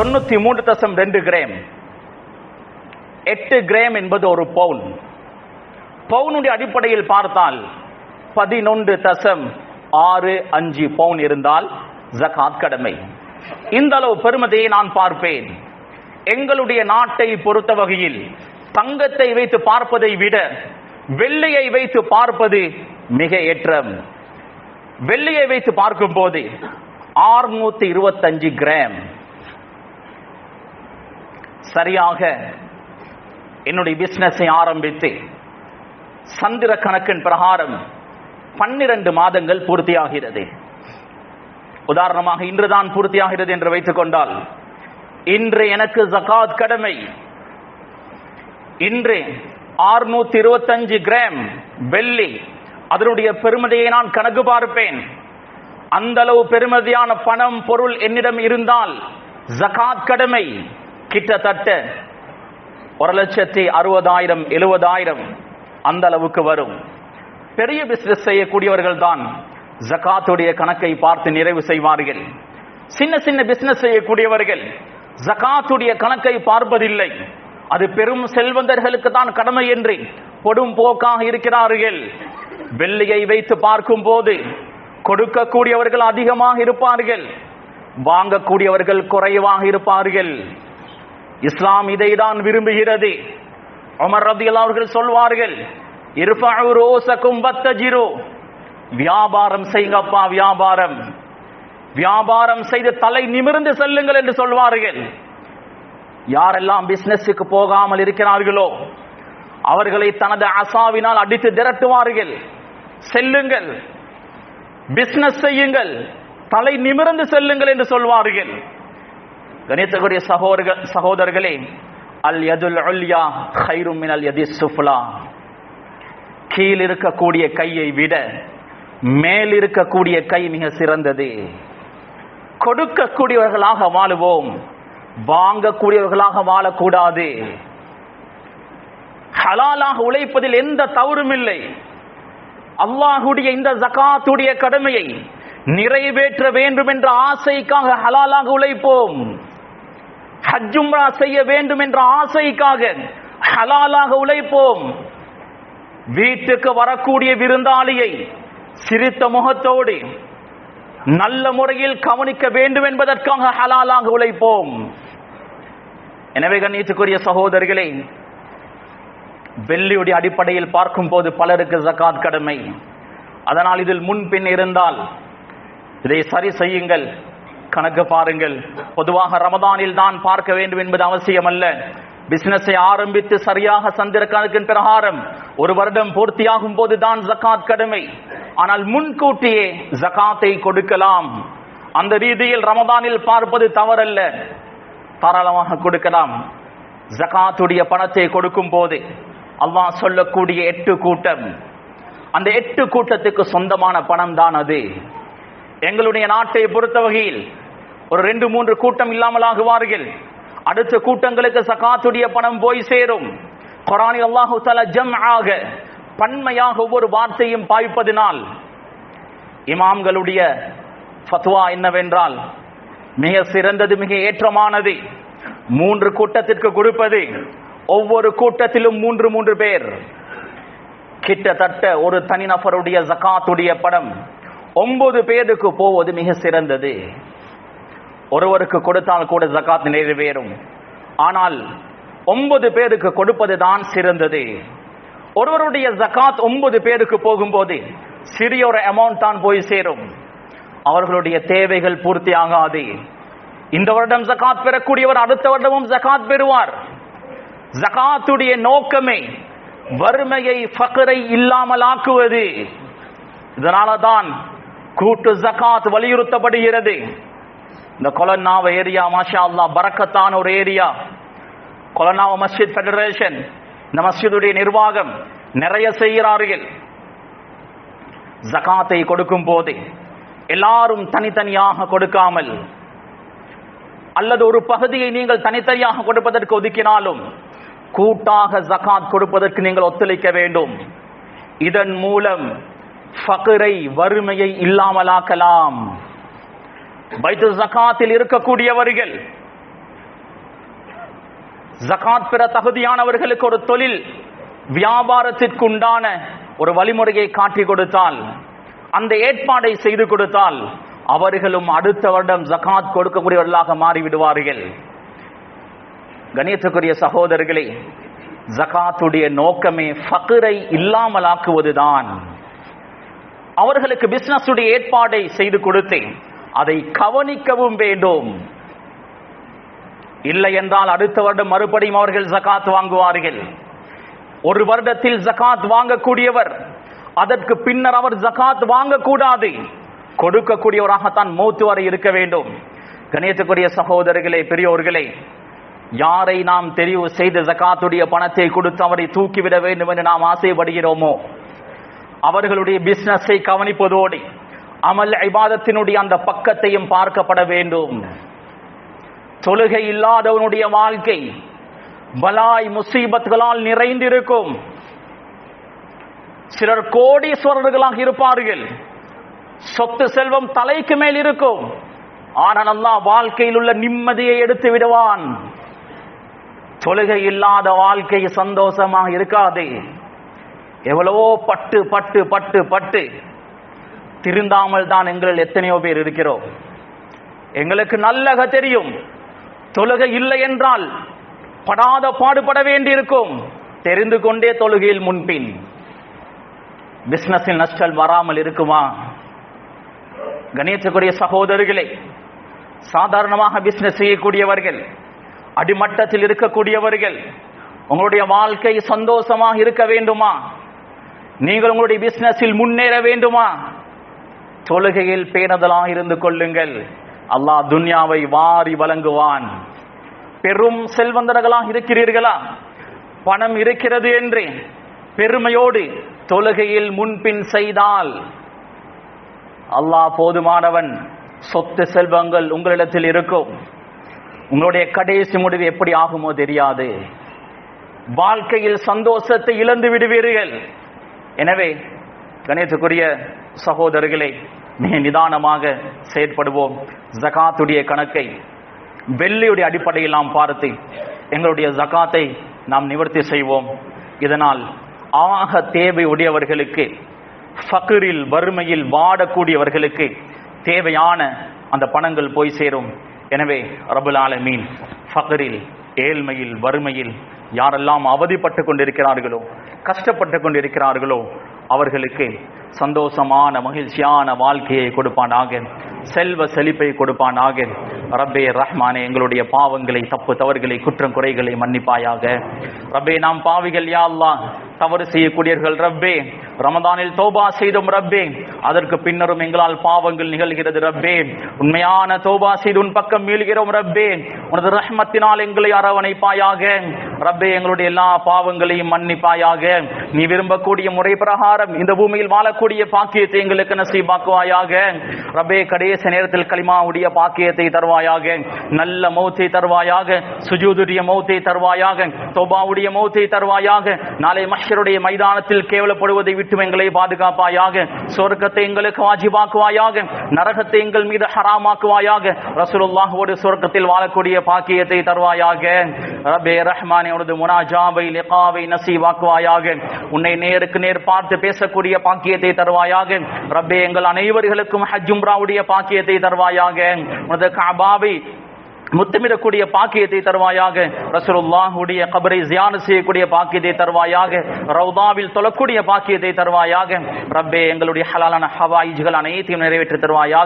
தொண்ணூத்தி மூன்று தசம் ரெண்டு கிராம். எட்டு கிராம் என்பது ஒரு பவுன். பவுனுடைய அடிப்படையில் பார்த்தால் பதினொன்று தசம் ஆறு அஞ்சு பவுன் இருந்தால் ஜகாத் கடமை. இந்த அளவு பெருமதியை நான் பார்ப்பேன். எங்களுடைய நாட்டை பொறுத்த வகையில் தங்கத்தை வைத்து பார்ப்பதை விட வெள்ளையை வைத்து பார்ப்பது மிக ஏற்றம். வெள்ளையை வைத்து பார்க்கும் போது ஆறுநூத்தி இருபத்தஞ்சு கிராம். சரியாக என்னுடைய பிஸ்னஸை ஆரம்பித்து சந்திர கணக்கின் பிரகாரம் பன்னிரண்டு மாதங்கள் பூர்த்தியாகிறது. உதாரணமாக இன்றுதான் பூர்த்தியாகிறது என்று வைத்துக் கொண்டால் இன்று எனக்கு ஜகாத் கடமை. இன்று ஆறுநூத்தி இருபத்தஞ்சு கிராம் வெள்ளி. அதனுடைய பெருமதியை நான் கணக்கு பார்ப்பேன். அந்த அளவு பெருமதியான பணம் பொருள் என்னிடம் இருந்தால் ஜகாத் கடமை. கிட்டத்தட்ட ஒரு லட்சத்தி அறுபதாயிரம் எழுபதாயிரம் அந்த அளவுக்கு வரும். பெரிய பிசினஸ் செய்யக்கூடியவர்கள் தான் ஜகாத்துடைய கணக்கை பார்த்து நிறைவு செய்வார்கள். சின்ன சின்ன பிசினஸ் செய்யக்கூடியவர்கள் ஜகாத்துடைய கணக்கை பார்ப்பதில்லை. அது பெரும் செல்வந்தர்களுக்கு தான் கடமை என்று பொடும் போக்காக இருக்கிறார்கள். வெள்ளியை வைத்து பார்க்கும் போது கொடுக்கக்கூடியவர்கள் அதிகமாக இருப்பார்கள். வாங்கக்கூடியவர்கள் குறைவாக இருப்பார்கள். இஸ்லாம் இதை தான் விரும்புகிறது. உமர் ரதியல்லாஹு அவர்கள் சொல்வார்கள் வியாபாரம் செய்யுங்கப்பா வியாபாரம். வியாபாரம் செய்து தலை நிமிர்ந்து செல்லுங்கள் என்று சொல்வார்கள். யாரெல்லாம் பிசினஸுக்கு போகாமல் இருக்கிறார்களோ அவர்களை தனது அசாவினால் அடித்து திரட்டுவார்கள். செல்லுங்கள். பிசினஸ் செய்யுங்கள். தலை நிமிர்ந்து செல்லுங்கள் என்று சொல்வார்கள். கணித்தகுரிய சகோதரர்கள் சகோதரர்களே அல் யதுல் அல்யா ஹைரும் மினல் யதி சுஃப்லா. கீழ் இருக்கக்கூடிய கையை விட மேல் இருக்கக்கூடிய கை மிக சிறந்தது. கொடுக்கக்கூடியவர்களாக வாழுவோம் வாங்கக்கூடியவர்களாக வாழக்கூடாது. ஹலாலாக உழைப்பதில் எந்த தவறும் இல்லை. அல்லாஹுடைய இந்த ஜகாத்துடைய கடமையை நிறைவேற்ற வேண்டும் என்ற ஆசைக்காக ஹலாலாக உழைப்போம். ஹஜ்ஜும்ரா செய்ய வேண்டும் என்ற ஆசைக்காக ஹலாலாக உழைப்போம். வீட்டுக்கு வரக்கூடிய விருந்தாளியை சிரித்த முகத்தோடு நல்ல முறையில் கவனிக்க வேண்டும் என்பதற்காக ஹலாலாக உழைப்போம். எனவே கண்ணியத்துக்குரிய சகோதரிகளை வெள்ளியுடைய அடிப்படையில் பார்க்கும் போது பலருக்கு ஜகாத் கடமை. அதனால் இதில் முன்பின் இருந்தால் இதை சரி செய்யுங்கள். கணக்கு பாருங்கள். பொதுவாக ரமதானில் தான் பார்க்க வேண்டும் என்பது அவசியம் அல்ல பிசினஸை ஆரம்பித்து சரியாக சந்திர கணக்கின் பிரகாரம் ஒரு வருடம் பூர்த்தியாகும் போது தான் ஜகாத் கடமை. ஆனால் முன்கூட்டியே ஜகாத்தை கொடுக்கலாம். அந்த ரீதியில் ரமதானில் பார்ப்பது தவறல்ல. தாராளமாக கொடுக்கலாம். ஜகாத்துடைய பணத்தை கொடுக்கும் போது அல்லாஹ் சொல்லக்கூடிய எட்டு கூட்டம். அந்த எட்டு கூட்டத்துக்கு சொந்தமான பணம் தான் அது. எங்களுடைய நாட்டை பொறுத்த வகையில் ஒரு ரெண்டு மூன்று கூட்டம் இல்லாமல் ஆகுவார்கள். அடுத்த கூட்டங்களுக்கு சகாத்துடைய பணம் போய் சேரும். கொரானி அல்லாஹு தலா ஜம் ஆக பன்மையாக ஒவ்வொரு வார்த்தையும் பாய்ப்பதினால் இமாம்களுடைய ஃபத்வா என்னவென்றால் மிக சிறந்தது மிக ஏற்றமானது. மூன்று கூட்டத்திற்கு கொடுப்பது ஒவ்வொரு கூட்டத்திலும் மூன்று மூன்று பேர். கிட்டத்தட்ட ஒரு தனிநபருடைய ஜகாத்துடைய படம் ஒன்பது பேருக்கு போவது மிக சிறந்தது. ஒருவருக்கு கொடுத்தால் கூட ஜகாத் நிறைவேறும். ஆனால் ஒன்பது பேருக்கு கொடுப்பது தான் சிறந்தது. ஒருவருடைய ஜகாத் ஒன்பது பேருக்கு போகும்போது சிறிய ஒரு அமௌண்ட் தான் போய் சேரும். அவர்களுடைய தேவைகள் பூர்த்தி ஆகாது இந்த வருடம் ஜகாத் பெறக்கூடியவர் அடுத்த வருடமும் ஜகாத் பெறுவார். ஜகாத்துடைய நோக்கமே வறுமையை ஃபக்கரை இல்லாமல் ஆக்குவது. இதனால தான் கூட்டு ஜகாத் வலியுறுத்தப்படுகிறது. இந்த கொலன்னாவ ஏரியா மாஷா அல்லா பறக்கத்தான ஒரு ஏரியா. கொலனாவ மஸ்ஜித் ஃபெடரேஷன் இந்த மஸ்ஜிதுடைய நிர்வாகம் நிறைய செய்கிறார்கள். ஜகாத்தை கொடுக்கும் போது எல்லாரும் தனித்தனியாக கொடுக்காமல் அல்லது ஒரு பகுதியை நீங்கள் தனித்தனியாக கொடுப்பதற்கு ஒதுக்கினாலும் கூட்டாக ஜகாத் கொடுப்பதற்கு நீங்கள் ஒத்துழைக்க வேண்டும். இதன் மூலம் ஃபகரை வறுமையை இல்லாமலாக்கலாம். பைத்து ஜகாத்தில் இருக்கக்கூடியவர்கள் ஜகாத் பெற தகுதியானவர்களுக்கு ஒரு தொழில் வியாபாரத்திற்குண்டான ஒரு வழிமுறையை காட்டி கொடுத்தால் அந்த ஏற்பாடை செய்து கொடுத்தால் அவர்களும் அடுத்த வருடம் ஜகாத் கொடுக்கக்கூடியவர்களாக மாறிவிடுவார்கள். கணியத்துக்குரிய சகோதரர்களே ஜகாத்துடைய நோக்கமே ஃபக்ரை இல்லாமலாக்குவதுதான். அவர்களுக்கு பிசினஸ் ஏற்பாடை செய்து கொடுத்தேன். அதை கவனிக்கவும் வேண்டும். இல்லை என்றால் அடுத்த வருடம் மறுபடியும் அவர்கள் ஜகாத் வாங்குவார்கள். ஒரு வருடத்தில் ஜகாத் வாங்கக்கூடியவர் அதற்கு பின்னர் அவர் ஜகாத் வாங்கக்கூடாது. கொடுக்கக்கூடியவராகத்தான் மூத்து வரை இருக்க வேண்டும். கணியத்துக்குரிய சகோதரர்களே பெரியோர்களே யாரை நாம் தெரிவு செய்து ஜகாத்துடைய பணத்தை கொடுத்து அவரை தூக்கிவிட வேண்டும் என்று நாம் ஆசைப்படுகிறோமோ? அவர்களுடைய பிசினஸை கவனிப்பதோடு அமல் ஐபாதத்தினுடைய அந்த பக்கத்தையும் பார்க்கப்பட வேண்டும். தொழுகை இல்லாதவனுடைய வாழ்க்கை பலாய் முசீபத்துகளால் நிறைந்திருக்கும். சிலர் கோடீஸ்வரர்களாக இருப்பார்கள். சொத்து செல்வம் தலைக்கு மேல் இருக்கும். ஆனால் அல்லாஹ் வாழ்க்கையில் உள்ள நிம்மதியை எடுத்து விடுவான். தொழுகை இல்லாத வாழ்க்கை சந்தோஷமாக இருக்காது. எவ்வளவோ பட்டு பட்டு பட்டு பட்டு. திருந்தாமல் தான் எங்களில் எத்தனையோ பேர் இருக்கிறோம். எங்களுக்கு நல்லக தெரியும். தொழுகை இல்லை என்றால் படாத பாடுபட வேண்டியிருக்கும். தெரிந்து கொண்டே தொழுகையில் முன்பின். பிசினஸில் நஷ்டம் வராமல் இருக்குமா? கணேசக்குரிய சகோதரர்களே சாதாரணமாக பிசினஸ் செய்யக்கூடியவர்கள் அடிமட்டத்தில் இருக்கக்கூடியவர்கள் உங்களுடைய வாழ்க்கை சந்தோஷமாக இருக்க வேண்டுமா? நீங்கள் உங்களுடைய பிசினஸில் முன்னேற வேண்டுமா? தொழுகையில் பேணதலாக இருந்து கொள்ளுங்கள். அல்லாஹ் துன்யாவை வாரி வழங்குவான். பெரும் செல்வந்தர்களாக இருக்கிறீர்களா? பணம் இருக்கிறது என்று பெருமையோடு தொழுகையில் முன்பின் செய்தால் அல்லாஹ் போதுமானவன் சொத்து செல்வங்கள் உங்களிடத்தில் இருக்கும். உங்களுடைய கடைசி முடிவு எப்படி ஆகுமோ தெரியாது. வாழ்க்கையில் சந்தோஷத்தை இழந்து விடுவீர்கள். எனவே கணேசக்குரிய சகோதரர்களே மிக நிதானமாக செயற்படுவோம். ஜகாத்துடைய கணக்கை வெள்ளியுடைய அடிப்படையில் நாம் பார்த்து எங்களுடைய ஜகாத்தை நாம் நிவர்த்தி செய்வோம். இதனால் ஆக தேவை உடையவர்களுக்கு ஃபக்ரில் வறுமையில் வாடக்கூடியவர்களுக்கு தேவையான அந்த பணங்கள் போய் சேரும். எனவே ரபுல் ஆலமீன் ஃபக்ரில் ஏழ்மையில் வறுமையில் யாரெல்லாம் அவதிப்பட்டு கொண்டிருக்கிறார்களோ கஷ்டப்பட்டு கொண்டிருக்கிறார்களோ அவர்களுக்கு சந்தோஷமான மகிழ்ச்சியான வாழ்க்கையை கொடுப்பானாக. செல்வ செழிப்பை கொடுப்பானாக. ரப்பே ரஹ்மானே எங்களுடைய பாவங்களை தப்பு தவறுகளை குற்றம் குறைகளை மன்னிப்பாயாக. ரப்பே நாம் பாவிகள் யாழ்லாம் தவறு செய்யக்கூடியவர்கள் ரப்பே. ரமதானில் தோபா செய்தும் ரப்பே. அதற்கு பின்னரும் எங்களால் பாவங்கள் நிகழ்கிறது ரப்பே. உண்மையான தோபா செய்து உன் பக்கம் மீள்கிறோம் ரப்பே. உனது ரஹ்மத்தினால் எங்களை அரவணைப்பாயாக. ரப்பே எங்களுடைய எல்லா பாவங்களையும் மன்னிப்பாயாக. நீ விரும்பக்கூடிய முறை பிரகாரம் இந்த பூமியில் வாழக்கூடிய பாக்கியத்தை எங்களுக்கு நசீபாக்குவாயாக. ரப்பே கடைசி நேரத்தில் களிமாவுடைய பாக்கியத்தை தருவாயாக. நல்ல மௌத்தை தருவாயாக. சுஜூதுடைய மௌத்தை தருவாயாக. தோபாவுடைய மௌத்தை தருவாயாக. நாளை மஷருடைய மைதானத்தில் கேவலப்படுவதை விட்டு எங்களை பாதுகாப்பாயாக. சொர்க்கத்தை எங்களுக்கு வாஜிபாக்குவாயாக. நரகத்தை எங்கள் மீது ஹராமாக்குவாயாக. ரசூலுல்லாஹோடு சொர்க்கத்தில் வாழக்கூடிய பாக்கியத்தை தருவாயாக. ரபே ரஹ்மானே உனது முனாஜாவை லிகாவை நசீவாக்குவாயாக. உன்னை நேருக்கு நேர் பார்த்து பேசக்கூடிய பாக்கியத்தை தருவாயாக. ரப்பே எங்கள் அனைவர்களுக்கும் ஹஜ்ஜும்ராவுடைய பாக்கியத்தை தருவாயாக. உனது காபாவை முத்தமிடக்கூடிய பாக்கியத்தை தருவாயாக. ரசூலுல்லாஹுடைய கபரை ஜியான செய்யக்கூடிய பாக்கியத்தை தருவாயாக. ரவுதாவில் தொழக்கூடிய பாக்கியத்தை தருவாயாக. ரப்பே எங்களுடைய ஹலாலான ஹவாயிஜ்கள் அனைத்தையும் நிறைவேற்றி தருவாயாக.